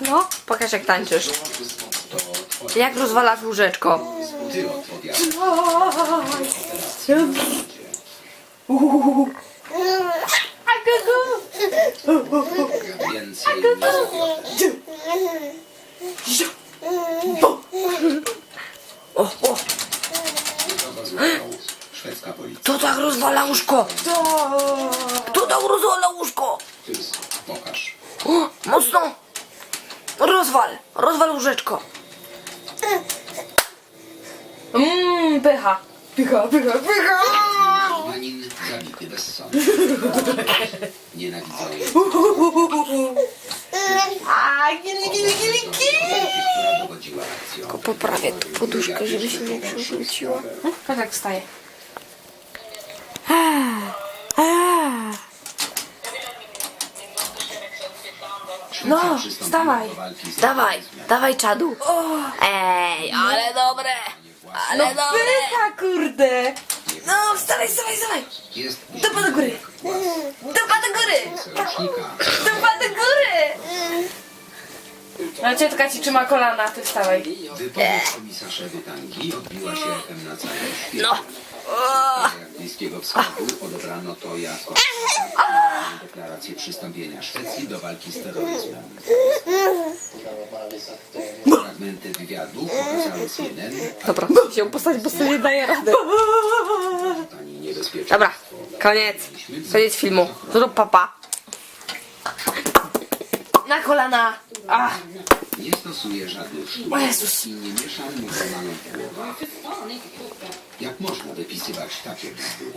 No, pokaż jak tańczysz. Jak rozwalasz łóżeczko. O, o, złapał szwedzka policja. to tak rozwala łóżko. Kto tak rozwala łóżko? Pokaż. Mocno. Rozwal, rozwal łóżeczko. Mmm, pycha. Pycha, pycha, pycha. Manin zabity bez sądu. Nienawidzą jej. A, gili, gili, gili, gili. która dowodziła akcją. Poprawię tu poduszkę, żeby się nie przewróciła. Patrz jak No, przystąpiła wstawaj. Dawaj, dawaj czadu. Ej, ale dobre. Ale dobre. Pycha, kurde! No, wstawaj, wstawaj, wstawaj. Dupa do góry! Dupa do góry. Dupa do góry! No ciotka ci trzyma kolana, ty wstawaj. Wypowiedź komisarza Wytangi odbiła się echem na całym świecie. No. O, Jak Bliskiego Wschodu odebrano to jako deklarację przystąpienia Szwecji do walki z terroryzmem. Fragmenty wywiadu pokazały CNN, Dobra, się postać, bo sobie nie rady. niebezpieczeństwo. Dobra, koniec. Koniec filmu. Zrób papa. Na kolana. Ach, Nie stosuje żadnych sztuk O Jezus. i nie miesza normalną połowę. Jak można wypisywać takie bzdury?